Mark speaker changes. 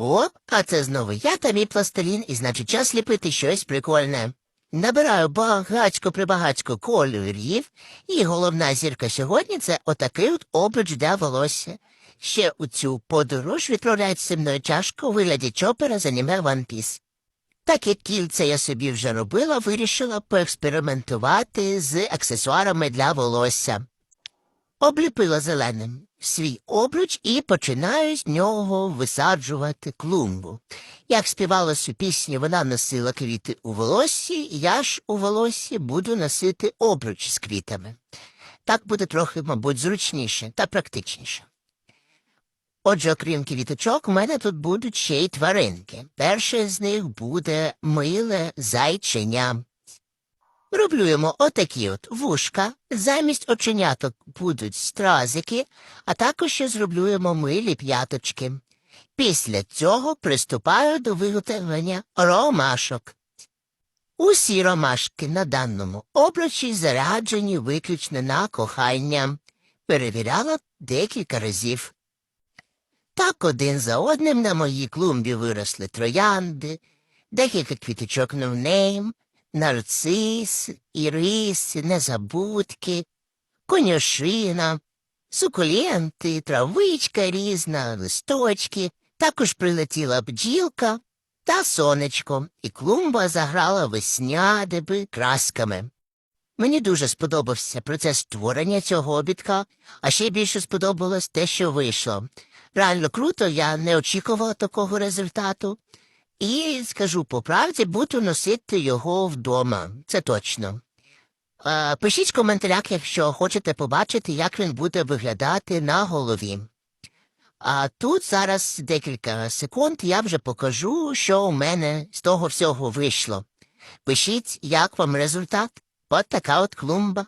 Speaker 1: О, а це знову я та мій пластилін, і значить час ліпити щось прикольне. Набираю багацько прибагацько кольорів, і головна зірка сьогодні це отакий от обруч для волосся. Ще у цю подорож відправляється зі мною чашка у вигляді чопера з аніме One Piece. Так як кільце я собі вже робила, вирішила поекспериментувати з аксесуарами для волосся. Обліпила зеленим свій обруч і починаю з нього висаджувати клумбу. Як співалась у пісні, вона носила квіти у волоссі, я ж у волоссі буду носити обруч з квітами. Так буде трохи, мабуть, зручніше та практичніше. Отже, окрім квіточок, у мене тут будуть ще й тваринки. Перше з них буде миле зайченя. Роблю йому отакі от вушка, замість оченяток будуть стразики, а також ще зроблю йому милі п'яточки. Після цього приступаю до виготовлення ромашок. Усі ромашки на даному обручі заряджені виключно на кохання. Перевіряла декілька разів. Так один за одним на моїй клумбі виросли троянди, декілька квіточок новнейм, нарцис, ірис, незабудки, конюшина, сукуленти, травичка різна, листочки, також прилетіла бджілка та сонечко, і клумба заграла веснядиби красками. Мені дуже сподобався процес створення цього обідка, а ще більше сподобалось те, що вийшло. Реально круто, я не очікувала такого результату. І скажу по правді, буду носити його вдома, це точно. Е, пишіть в коментарях, якщо хочете побачити, як він буде виглядати на голові. А тут зараз декілька секунд я вже покажу, що у мене з того всього вийшло. Пишіть, як вам результат. От така от клумба.